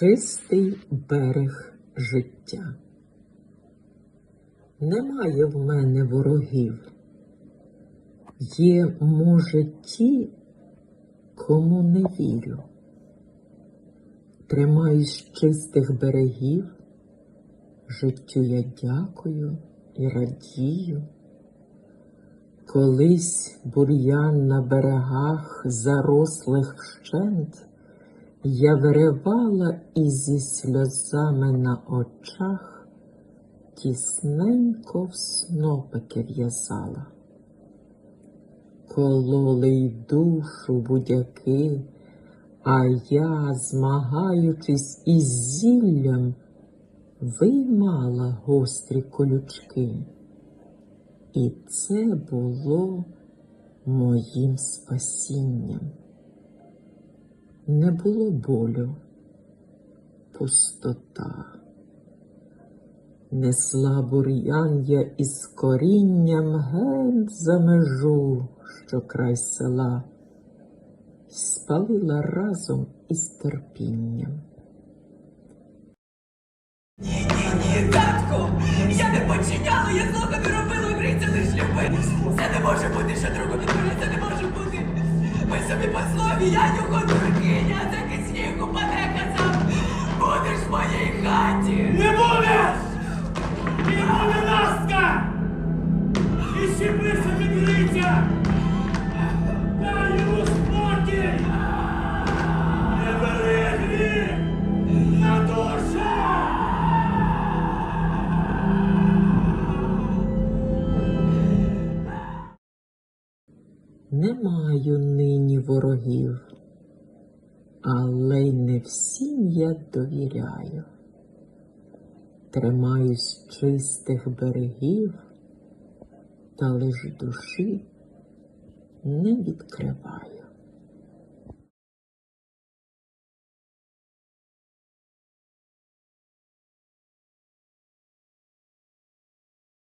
Чистий берег життя. Немає в мене ворогів. Є, може, ті, кому не вірю. Тримаюсь чистих берегів, життю я дякую і радію. Колись бур'ян на берегах зарослих вщент, я виривала і зі сльозами на очах тісненько в снопики в'язала. Кололи й душу будяки, а я, змагаючись із зіллям, виймала гострі колючки. І це було моїм спасінням. Не було болю, пустота. Несла бур'ян я із корінням геть за межу, що край села, спалила разом із терпінням. Ні, ні, татку! Я не починяла, я злого не робила, Ми послові, я його дуркиня, так і снігу паде казав. Будеш в моїй хаті. Не маю нині ворогів, але й не всім я довіряю. Тримаюсь чистих берегів, та лиш душі не відкриваю.